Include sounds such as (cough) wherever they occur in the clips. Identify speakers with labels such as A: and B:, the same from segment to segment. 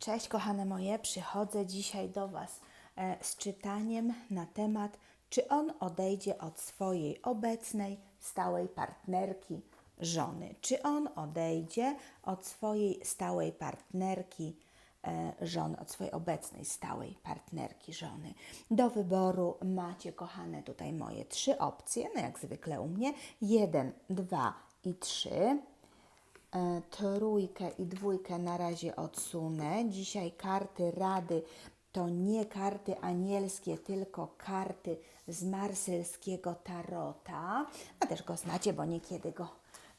A: Cześć kochane moje, przychodzę dzisiaj do Was e, z czytaniem na temat, czy on odejdzie od swojej obecnej, stałej partnerki, żony. Czy on odejdzie od swojej stałej partnerki, e, żony, od swojej obecnej stałej partnerki, żony. Do wyboru macie, kochane, tutaj moje trzy opcje, no jak zwykle u mnie, jeden, dwa i trzy. E, trójkę i dwójkę na razie odsunę. Dzisiaj karty rady to nie karty anielskie, tylko karty z marselskiego tarota. A też go znacie, bo niekiedy go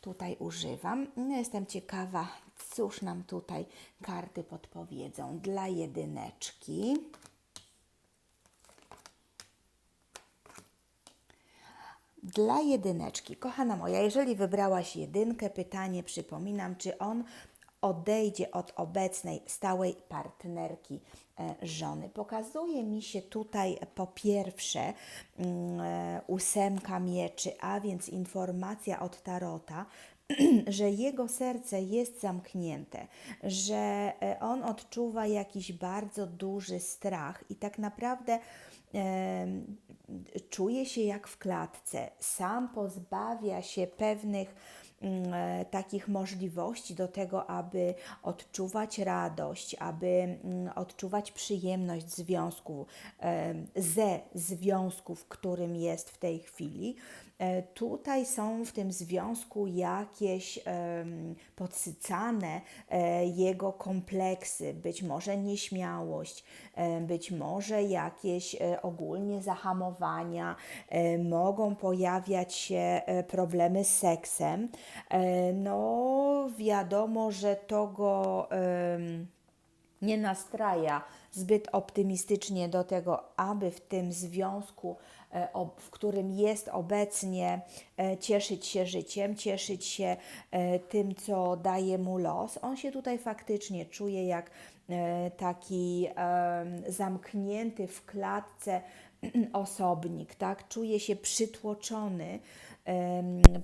A: tutaj używam. No, jestem ciekawa, cóż nam tutaj karty podpowiedzą dla jedyneczki. Dla jedyneczki, kochana moja, jeżeli wybrałaś jedynkę, pytanie przypominam, czy on odejdzie od obecnej stałej partnerki e, żony. Pokazuje mi się tutaj po pierwsze mm, e, ósemka mieczy, a więc informacja od Tarota, (clears throat) że jego serce jest zamknięte, że e, on odczuwa jakiś bardzo duży strach i tak naprawdę czuje się jak w klatce, sam pozbawia się pewnych takich możliwości do tego, aby odczuwać radość, aby mm, odczuwać przyjemność związku, e, ze związku, w którym jest w tej chwili. E, Tutaj są w tym związku jakieś podsycane e, jego kompleksy, być może nieśmiałość, e, być może jakieś e, ogólnie zahamowania, e, mogą pojawiać się e, problemy z seksem. E, No, wiadomo, że to go. nie nastraja zbyt optymistycznie do tego, aby w tym związku, e, w którym jest obecnie, e, cieszyć się życiem, cieszyć się tym, co daje mu los. On się tutaj faktycznie czuje jak taki zamknięty w klatce (clears throat) osobnik, tak? Czuje się przytłoczony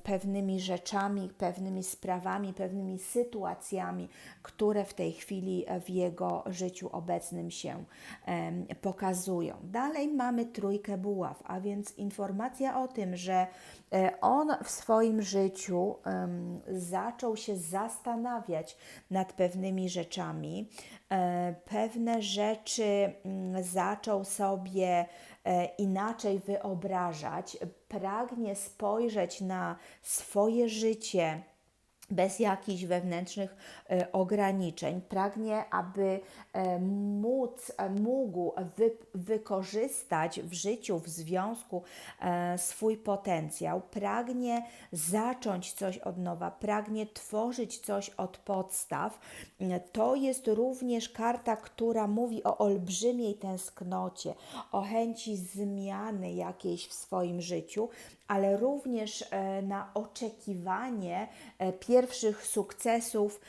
A: pewnymi rzeczami, pewnymi sprawami, pewnymi sytuacjami, które w tej chwili w jego życiu obecnym się pokazują. Dalej mamy trójkę buław, a więc informacja o tym, że e, on w swoim życiu zaczął się zastanawiać nad pewnymi rzeczami, e, pewne rzeczy mm, zaczął sobie inaczej wyobrażać, pragnie spojrzeć na swoje życie bez jakichś wewnętrznych e, ograniczeń. Pragnie, aby e, móc, e, mógł wy, wykorzystać w życiu, w związku e, swój potencjał. Pragnie zacząć coś od nowa, pragnie tworzyć coś od podstaw. E, To jest również karta, która mówi o olbrzymiej tęsknocie, o chęci zmiany jakiejś w swoim życiu, ale również e, na oczekiwanie e, pierwszych sukcesów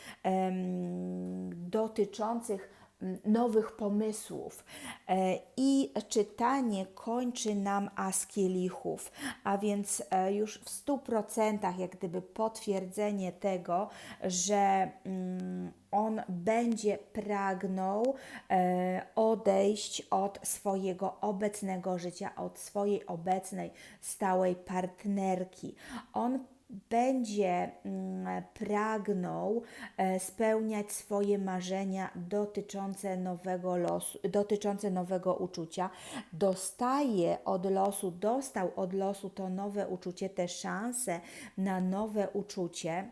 A: dotyczących nowych pomysłów. E, I czytanie kończy nam as kielichów, a więc e, już w stu procentach jak gdyby potwierdzenie tego, że mm, on będzie pragnął e, odejść od swojego obecnego życia, od swojej obecnej stałej partnerki. On będzie mm, pragnął e, spełniać swoje marzenia dotyczące nowego losu, dotyczące nowego uczucia. Dostaje od losu, dostał od losu to nowe uczucie, te szanse na nowe uczucie.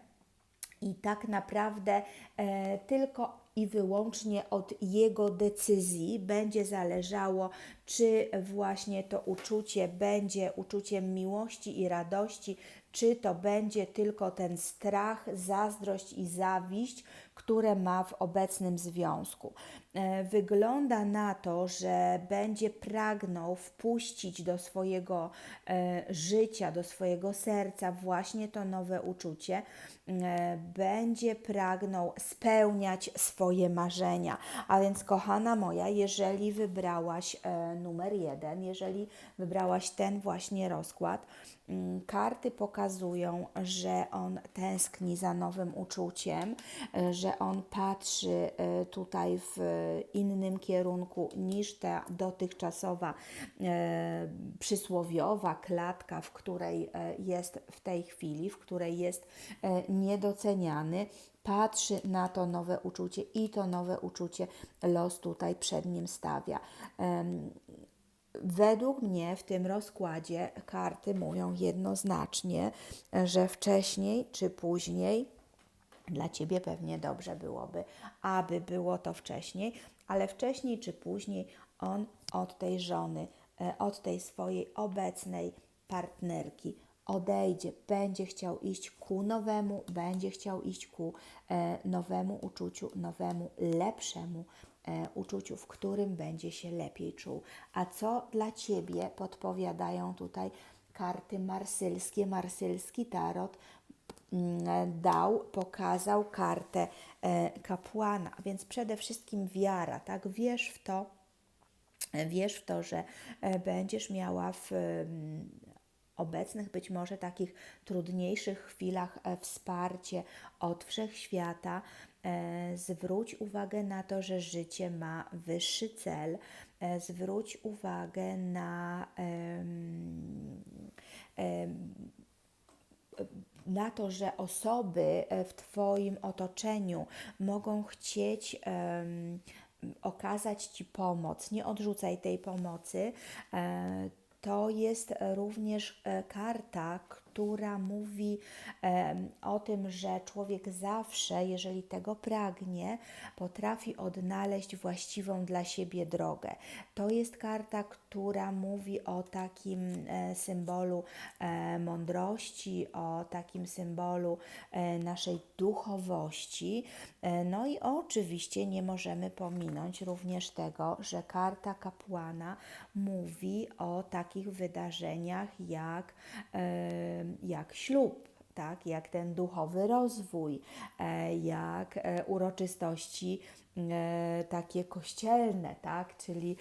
A: I tak naprawdę e, tylko i wyłącznie od jego decyzji będzie zależało, czy właśnie to uczucie będzie uczuciem miłości i radości, czy to będzie tylko ten strach, zazdrość i zawiść, które ma w obecnym związku. E, Wygląda na to, że będzie pragnął wpuścić do swojego e, życia, do swojego serca właśnie to nowe uczucie, e, będzie pragnął spełniać swoje marzenia. A więc, kochana moja, jeżeli wybrałaś numer jeden, jeżeli wybrałaś ten właśnie rozkład, mm, karty pokazują, że on tęskni za nowym uczuciem, e, że on patrzy e, tutaj w innym kierunku niż ta dotychczasowa e, przysłowiowa klatka, w której e, jest w tej chwili, w której jest e, niedoceniany patrzy na to nowe uczucie i to nowe uczucie los tutaj przed nim stawia. Według mnie w tym rozkładzie karty mówią jednoznacznie, że wcześniej czy później, dla Ciebie pewnie dobrze byłoby, aby było to wcześniej, ale wcześniej czy później on od tej żony, e, od tej swojej obecnej partnerki odejdzie, będzie chciał iść ku nowemu, będzie chciał iść ku e, nowemu uczuciu, nowemu, lepszemu e, uczuciu, w którym będzie się lepiej czuł. A co dla Ciebie podpowiadają tutaj karty marsylskie? Marsylski tarot dał, pokazał kartę e, kapłana, więc przede wszystkim wiara, tak? Wierz w to, Wierz w to, że e, będziesz miała w mm, obecnych być może takich trudniejszych chwilach e, wsparcie od wszechświata. Zwróć uwagę na to, że życie ma wyższy cel. Zwróć uwagę na em, em, na to, że osoby e, w Twoim otoczeniu mogą chcieć em, okazać Ci pomoc. Nie odrzucaj tej pomocy. E, to jest również e, karta, która mówi em, o tym, że człowiek zawsze, jeżeli tego pragnie, potrafi odnaleźć właściwą dla siebie drogę. To jest karta, która mówi o takim e, symbolu e, mądrości, o takim symbolu e, naszej duchowości. No i oczywiście nie możemy pominąć również tego, że karta kapłana mówi o takich wydarzeniach jak, jak ślub, tak, jak ten duchowy rozwój, e, jak e, uroczystości e, takie kościelne, tak, czyli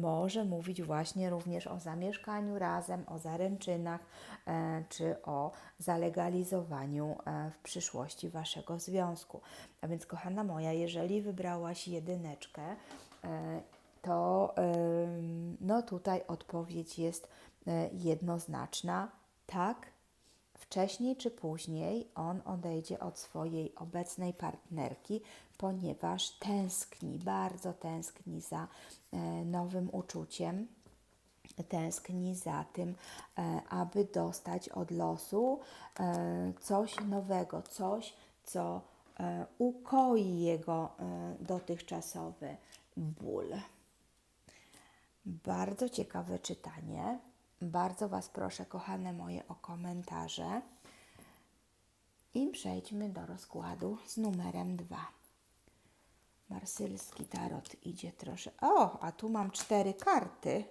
A: może mówić właśnie również o zamieszkaniu razem, o zaręczynach, czy o zalegalizowaniu w przyszłości Waszego związku. A więc, kochana moja, jeżeli wybrałaś jedyneczkę, to no tutaj odpowiedź jest jednoznaczna. Tak, wcześniej czy później on odejdzie od swojej obecnej partnerki, ponieważ tęskni, bardzo tęskni za e, nowym uczuciem tęskni za tym, e, aby dostać od losu e, coś nowego, coś, co ukoi jego dotychczasowy ból. Bardzo ciekawe czytanie. Bardzo Was proszę, kochane moje, o komentarze. I przejdźmy do rozkładu z numerem 2. Marsylski tarot idzie troszkę. O, a tu mam cztery karty.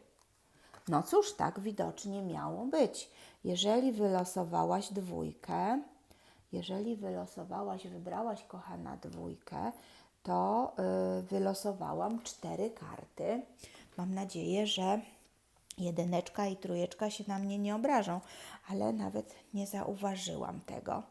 A: No cóż, tak widocznie miało być. Jeżeli wylosowałaś dwójkę, jeżeli wylosowałaś, wybrałaś kochana dwójkę, to y, wylosowałam cztery karty. Mam nadzieję, że jedyneczka i trójeczka się na mnie nie obrażą, ale nawet nie zauważyłam tego.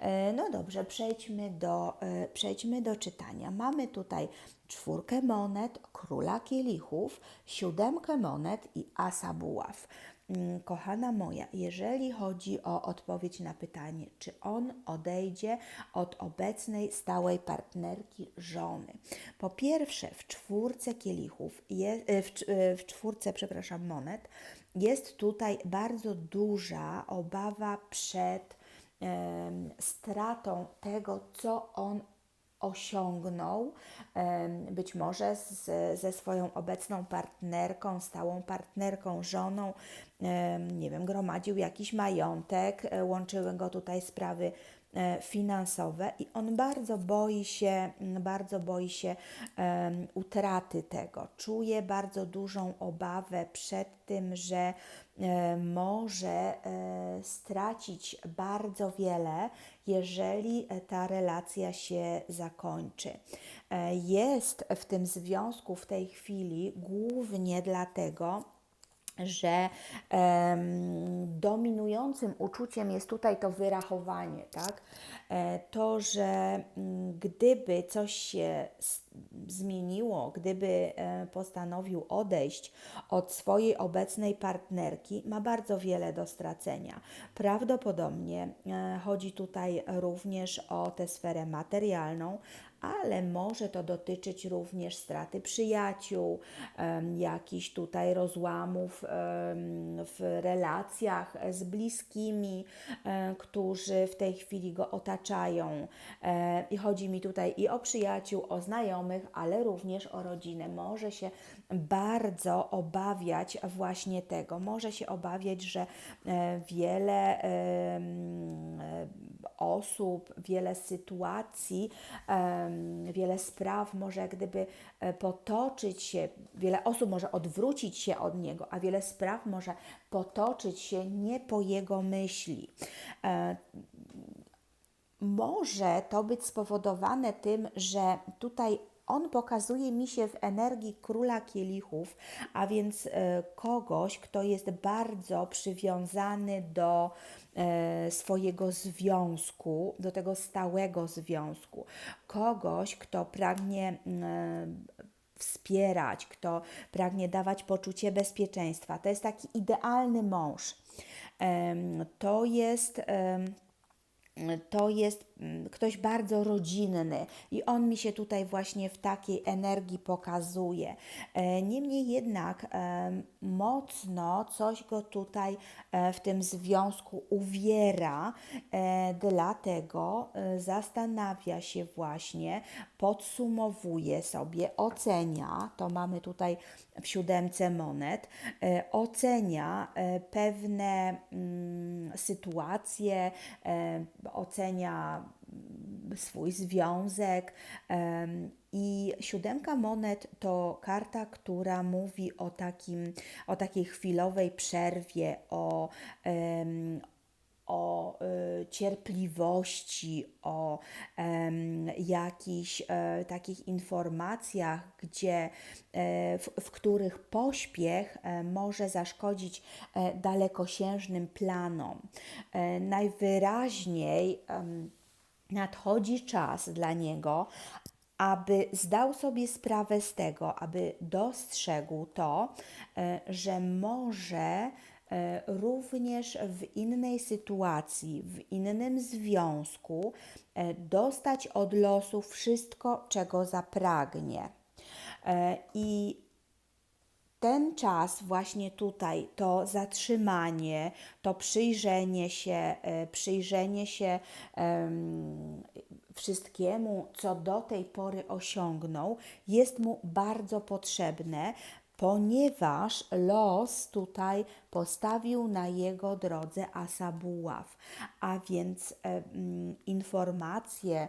A: E, No dobrze, przejdźmy do, e, przejdźmy do czytania. Mamy tutaj czwórkę monet, króla kielichów, siódemkę monet i asa buław. Mm, Kochana moja, jeżeli chodzi o odpowiedź na pytanie, czy on odejdzie od obecnej stałej partnerki żony. Po pierwsze, w czwórce kielichów, je, e, e, w czwórce, przepraszam, monet, jest tutaj bardzo duża obawa przed stratą tego, co on osiągnął, być może z, ze swoją obecną partnerką, stałą partnerką, żoną, nie wiem, gromadził jakiś majątek, e, łączyły go tutaj sprawy e, finansowe i on bardzo boi się, m, bardzo boi się em, utraty tego. Czuje bardzo dużą obawę przed tym, że może e, stracić bardzo wiele, jeżeli e, ta relacja się zakończy. E, Jest w tym związku w tej chwili głównie dlatego, że em, dominującym uczuciem jest tutaj to wyrachowanie, tak? E, to, że mm, gdyby coś się zmieniło, gdyby e, postanowił odejść od swojej obecnej partnerki, ma bardzo wiele do stracenia. Prawdopodobnie e, chodzi tutaj również o tę sferę materialną, ale może to dotyczyć również straty przyjaciół, jakichś tutaj rozłamów w relacjach z bliskimi, e, którzy w tej chwili go otaczają. E, I chodzi mi tutaj i o przyjaciół, o znajomych, ale również o rodzinę. Może się bardzo obawiać właśnie tego. Może się obawiać, że e, wiele e, osób, wiele sytuacji, em, wiele spraw może gdyby e, potoczyć się, wiele osób może odwrócić się od niego, a wiele spraw może potoczyć się nie po jego myśli. E, może to być spowodowane tym, że tutaj on pokazuje mi się w energii króla kielichów, a więc e, kogoś, kto jest bardzo przywiązany do swojego związku, do tego stałego związku. Kogoś, kto pragnie mm, wspierać, kto pragnie dawać poczucie bezpieczeństwa. To jest taki idealny mąż. To jest. To jest mm, ktoś bardzo rodzinny i on mi się tutaj właśnie w takiej energii pokazuje. E, Niemniej jednak em, mocno coś go tutaj e, w tym związku uwiera, e, dlatego e, zastanawia się właśnie, podsumowuje sobie, ocenia, to mamy tutaj w siódemce monet, e, ocenia e, pewne mm, sytuacje, e, ocenia mm, swój związek. I siódemka monet to karta, która mówi o, takim, o takiej chwilowej przerwie, o, o y, cierpliwości, o jakichś e, takich informacjach, gdzie, e, w, w których pośpiech e, może zaszkodzić dalekosiężnym planom. Najwyraźniej nadchodzi czas dla niego, aby zdał sobie sprawę z tego, aby dostrzegł to, że może również w innej sytuacji, w innym związku e, dostać od losu wszystko, czego zapragnie. E, I ten czas właśnie tutaj, to zatrzymanie, to przyjrzenie się, e, przyjrzenie się em, wszystkiemu, co do tej pory osiągnął, jest mu bardzo potrzebne, ponieważ los tutaj postawił na jego drodze asa buław, a więc e, mm, informacje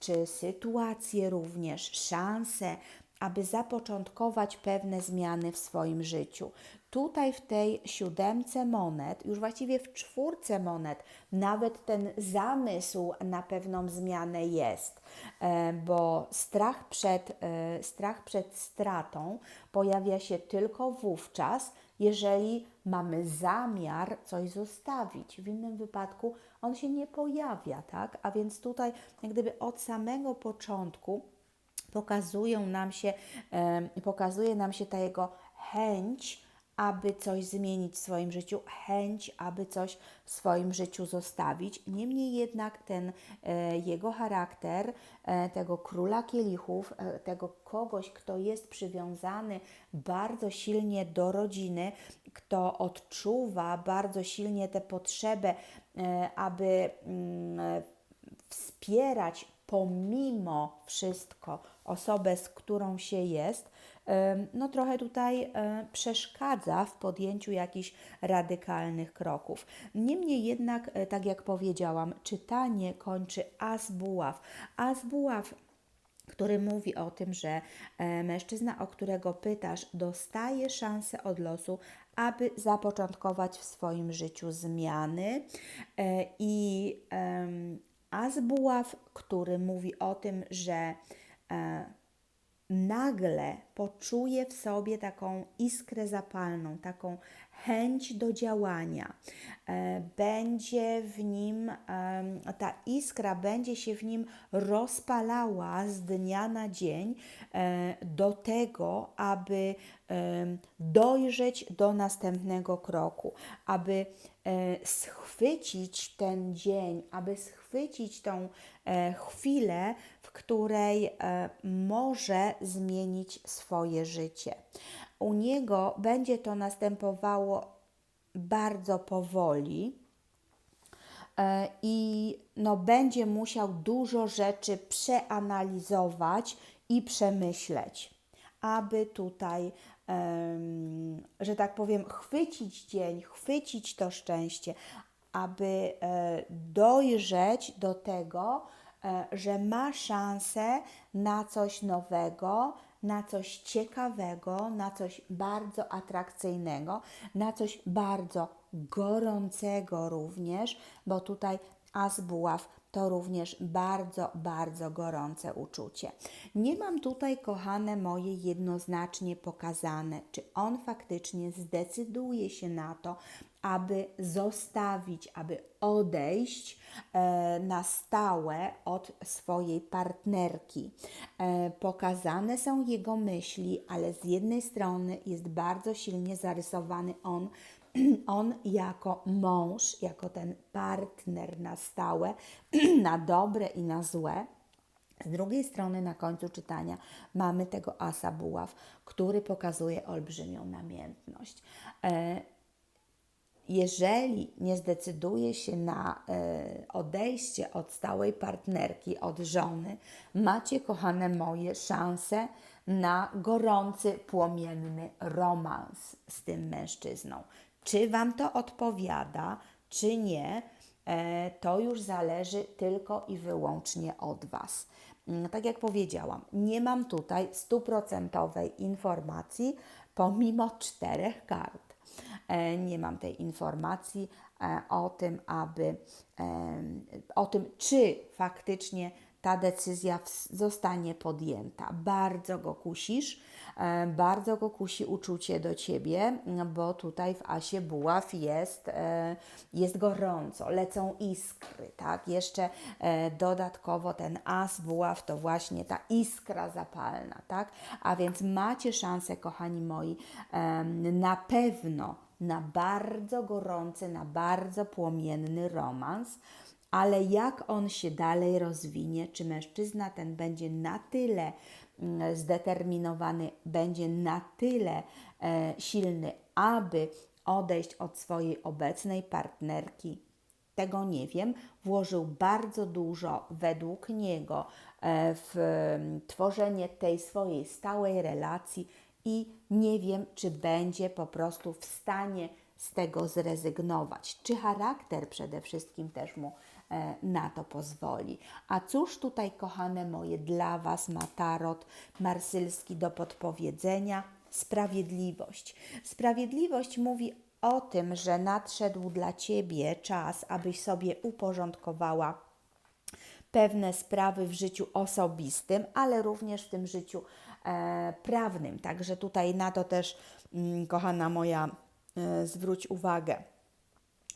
A: czy sytuacje również, szanse, aby zapoczątkować pewne zmiany w swoim życiu. Tutaj w tej siódemce monet, już właściwie w czwórce monet, nawet ten zamysł na pewną zmianę jest, e, bo strach przed, e, strach przed stratą pojawia się tylko wówczas, jeżeli mamy zamiar coś zostawić. W innym wypadku on się nie pojawia, tak? A więc tutaj, jak gdyby od samego początku pokazują nam się, em, pokazuje nam się ta jego chęć, aby coś zmienić w swoim życiu, chęć, aby coś w swoim życiu zostawić. Niemniej jednak ten e, jego charakter, e, tego króla kielichów, e, tego kogoś, kto jest przywiązany bardzo silnie do rodziny, kto odczuwa bardzo silnie tę potrzebę, e, aby mm, wspierać pomimo wszystko osobę, z którą się jest, no trochę tutaj e, przeszkadza w podjęciu jakichś radykalnych kroków. Niemniej jednak, e, tak jak powiedziałam, czytanie kończy as buław. As buław który mówi o tym, że e, mężczyzna, o którego pytasz, dostaje szansę od losu, aby zapoczątkować w swoim życiu zmiany. I em, As buław, który mówi o tym, że nagle poczuje w sobie taką iskrę zapalną, taką chęć do działania. E, będzie w nim, ta iskra będzie się w nim rozpalała z dnia na dzień e, do tego, aby dojrzeć do następnego kroku, aby e, schwycić ten dzień, aby schwycić tą chwilę, której e, może zmienić swoje życie. U niego będzie to następowało bardzo powoli e, i no, będzie musiał dużo rzeczy przeanalizować i przemyśleć, aby tutaj, że tak powiem, chwycić dzień, chwycić to szczęście, aby e, dojrzeć do tego, że ma szansę na coś nowego, na coś ciekawego, na coś bardzo atrakcyjnego, na coś bardzo gorącego również, bo tutaj as buław to również bardzo, bardzo gorące uczucie. Nie mam tutaj, kochane moje, jednoznacznie pokazane, czy on faktycznie zdecyduje się na to, aby zostawić, aby odejść e, na stałe od swojej partnerki. E, pokazane są jego myśli, ale z jednej strony jest bardzo silnie zarysowany on (clears throat) on jako mąż, jako ten partner na stałe, (clears throat) na dobre i na złe. Z drugiej strony na końcu czytania mamy tego asa buław, który pokazuje olbrzymią namiętność. Jeżeli nie zdecyduje się na e, odejście od stałej partnerki, od żony, macie, kochane moje, szansę na gorący, płomienny romans z tym mężczyzną. Czy Wam to odpowiada, czy nie, e, to już zależy tylko i wyłącznie od Was. Mm, Tak jak powiedziałam, nie mam tutaj stuprocentowej informacji pomimo czterech kart. E, Nie mam tej informacji e, o tym, aby em, o tym, czy faktycznie ta decyzja zostanie podjęta. Bardzo go kusisz, e, bardzo go kusi uczucie do ciebie, m, bo tutaj w Asie Buław jest, e, jest gorąco, lecą iskry, tak? Jeszcze e, dodatkowo ten As Buław to właśnie ta iskra zapalna, tak? A więc macie szansę, kochani moi, na pewno na bardzo gorący, na bardzo płomienny romans ale jak on się dalej rozwinie, czy mężczyzna ten będzie na tyle mm, zdeterminowany, będzie na tyle e, silny, aby odejść od swojej obecnej partnerki, tego nie wiem. Włożył bardzo dużo według niego e, w mm, tworzenie tej swojej stałej relacji i nie wiem, czy będzie po prostu w stanie z tego zrezygnować. Czy charakter przede wszystkim też mu na to pozwoli. A cóż tutaj, kochane moje, dla Was ma tarot marsylski do podpowiedzenia? Sprawiedliwość. Sprawiedliwość mówi o tym, że nadszedł dla Ciebie czas, abyś sobie uporządkowała pewne sprawy w życiu osobistym, ale również w tym życiu e, prawnym. Także tutaj na to też, mm, kochana moja, e, zwróć uwagę.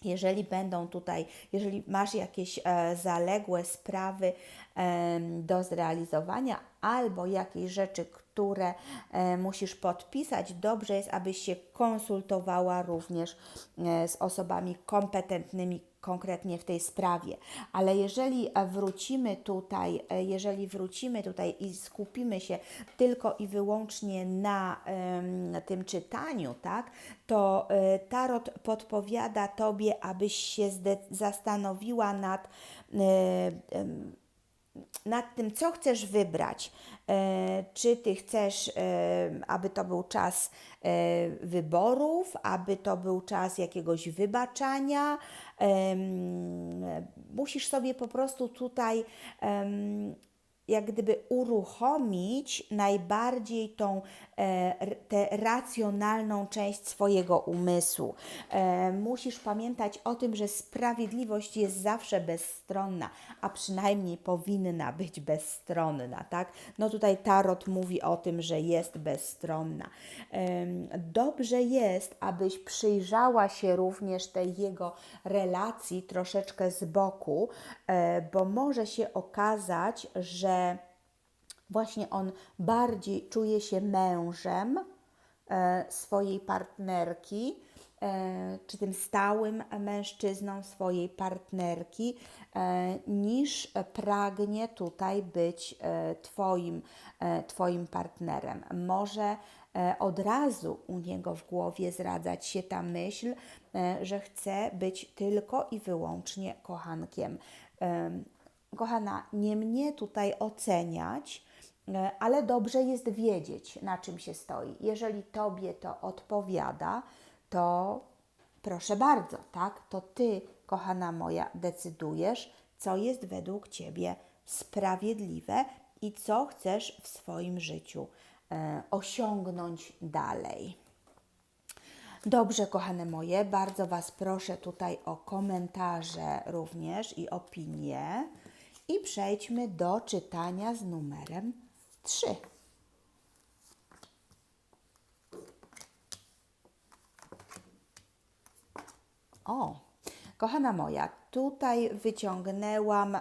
A: Jeżeli będą tutaj, jeżeli masz jakieś e, zaległe sprawy e, do zrealizowania albo jakieś rzeczy, które e, musisz podpisać, dobrze jest, abyś się konsultowała również e, z osobami kompetentnymi konkretnie w tej sprawie. Ale jeżeli e, wrócimy tutaj, e, jeżeli wrócimy tutaj i skupimy się tylko i wyłącznie na em, tym czytaniu, tak, to e, tarot podpowiada Tobie, abyś się zastanowiła nad nad tym, co chcesz wybrać. Czy ty chcesz, aby to był czas wyborów, aby to był czas jakiegoś wybaczania? Musisz sobie po prostu tutaj jak gdyby uruchomić najbardziej tą e, tę racjonalną część swojego umysłu. E, musisz pamiętać o tym, że sprawiedliwość jest zawsze bezstronna, a przynajmniej powinna być bezstronna, tak? No tutaj Tarot mówi o tym, że jest bezstronna. Dobrze jest, abyś przyjrzała się również tej jego relacji troszeczkę z boku, e, bo może się okazać, że właśnie on bardziej czuje się mężem e, swojej partnerki, e, czy tym stałym mężczyzną swojej partnerki, niż pragnie tutaj być twoim, twoim partnerem. Może od razu u niego w głowie zradzać się ta myśl, że chce być tylko i wyłącznie kochankiem. Kochana, nie mnie tutaj oceniać, e, ale dobrze jest wiedzieć, na czym się stoi. Jeżeli Tobie to odpowiada, to proszę bardzo, tak? To Ty, kochana moja, decydujesz, co jest według Ciebie sprawiedliwe i co chcesz w swoim życiu e, osiągnąć dalej. Dobrze, kochane moje, bardzo Was proszę tutaj o komentarze również i opinie. I przejdźmy do czytania z numerem 3. O, kochana moja, tutaj wyciągnęłam, e,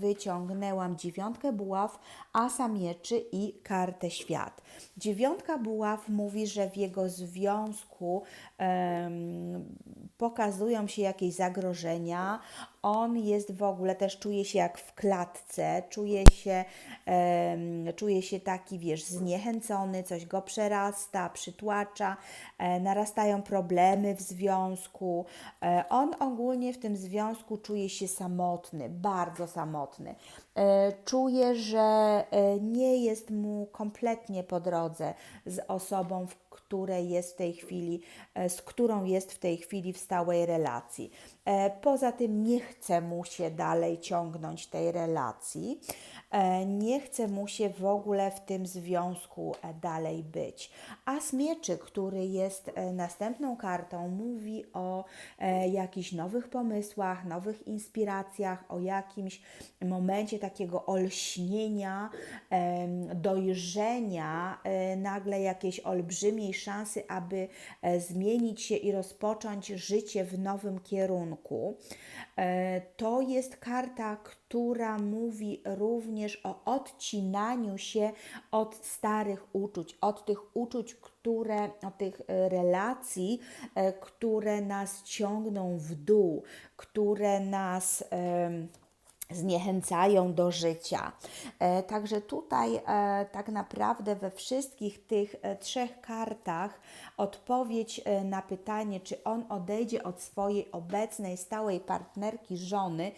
A: wyciągnęłam dziewiątkę buław, asa mieczy i kartę świat. Dziewiątka buław mówi, że w jego związku um, pokazują się jakieś zagrożenia. On jest w ogóle, też czuje się jak w klatce, czuje się, um, czuje się taki, wiesz, zniechęcony, coś go przerasta, przytłacza, e, narastają problemy w związku. E, on ogólnie w tym związku czuje się samotny, bardzo samotny. E, czuje, że e, nie jest mu kompletnie po drodze z osobą, w której jest w tej chwili, e, z którą jest w tej chwili w stałej relacji. Poza tym nie chce mu się dalej ciągnąć tej relacji. E, nie chce mu się w ogóle w tym związku e, dalej być. A smieczy, który jest e, następną kartą, mówi o jakichś nowych pomysłach, nowych inspiracjach, o jakimś momencie takiego olśnienia, dojrzenia, nagle jakiejś olbrzymiej szansy, aby zmienić się i rozpocząć życie w nowym kierunku. To jest karta, która mówi również o odcinaniu się od starych uczuć, od tych uczuć, które, od tych e, relacji, e, które nas ciągną w dół, które nas zniechęcają do życia. E, także tutaj e, tak naprawdę we wszystkich tych e, trzech kartach odpowiedź na pytanie, czy on odejdzie od swojej obecnej stałej partnerki, żony,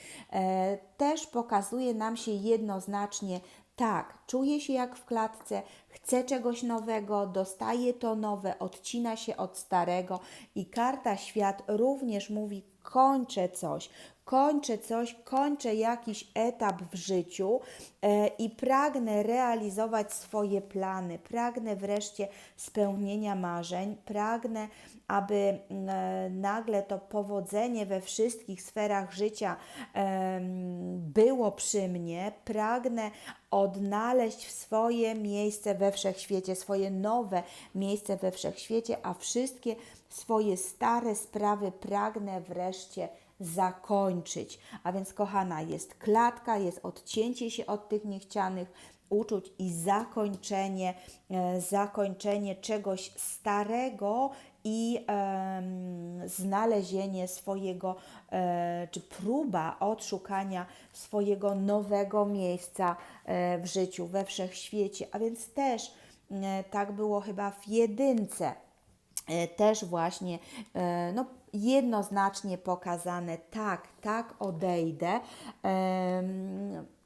A: też pokazuje nam się jednoznacznie tak, czuje się jak w klatce, chce czegoś nowego, dostaje to nowe, odcina się od starego i karta świat również mówi kończę coś, kończę coś, kończę jakiś etap w życiu e, i pragnę realizować swoje plany, pragnę wreszcie spełnienia marzeń, pragnę, aby e, nagle to powodzenie we wszystkich sferach życia było przy mnie, pragnę odnaleźć swoje miejsce we wszechświecie, swoje nowe miejsce we wszechświecie, a wszystkie swoje stare sprawy pragnę wreszcie zakończyć. A więc, kochana, jest klatka, jest odcięcie się od tych niechcianych uczuć i zakończenie, e, zakończenie czegoś starego i znalezienie swojego, e, czy próba odszukania swojego nowego miejsca e, w życiu, we wszechświecie. A więc też tak było chyba w jedynce. Też właśnie no, jednoznacznie pokazane, tak, tak odejdę.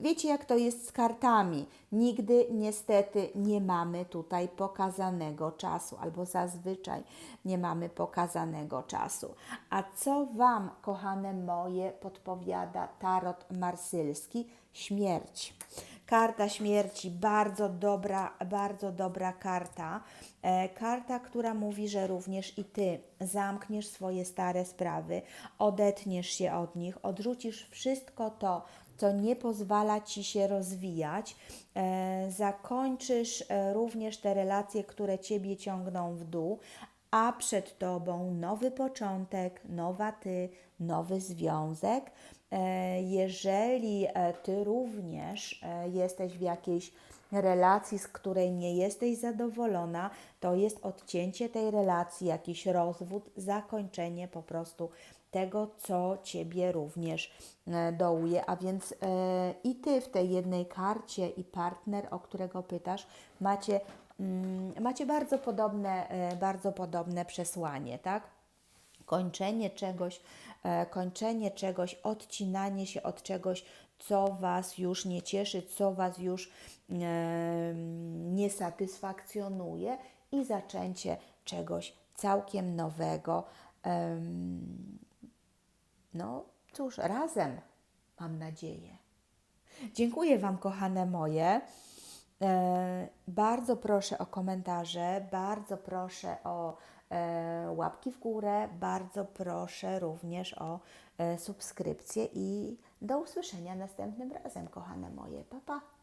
A: Wiecie, jak to jest z kartami? Nigdy niestety nie mamy tutaj pokazanego czasu, albo zazwyczaj nie mamy pokazanego czasu. A co Wam, kochane moje, podpowiada tarot marsylski? Śmierć. Karta śmierci, bardzo dobra, bardzo dobra karta. E, karta, która mówi, że również i ty zamkniesz swoje stare sprawy, odetniesz się od nich, odrzucisz wszystko to, co nie pozwala ci się rozwijać. E, zakończysz e, również te relacje, które ciebie ciągną w dół, a przed tobą nowy początek, nowa ty, nowy związek. E, Jeżeli e, ty również e, jesteś w jakiejś relacji, z której nie jesteś zadowolona, to jest odcięcie tej relacji, jakiś rozwód, zakończenie po prostu tego, co ciebie również dołuje. A więc i ty w tej jednej karcie, i partner, o którego pytasz, macie, mm, macie bardzo podobne, bardzo podobne przesłanie, tak? kończenie czegoś, kończenie czegoś, odcinanie się od czegoś, co Was już nie cieszy, co Was już e, nie satysfakcjonuje i zaczęcie czegoś całkiem nowego. No cóż, razem mam nadzieję. Dziękuję Wam, kochane moje. E, bardzo proszę o komentarze, bardzo proszę o e, łapki w górę, bardzo proszę również o e, subskrypcję i do usłyszenia następnym razem, kochane moje. Pa, pa.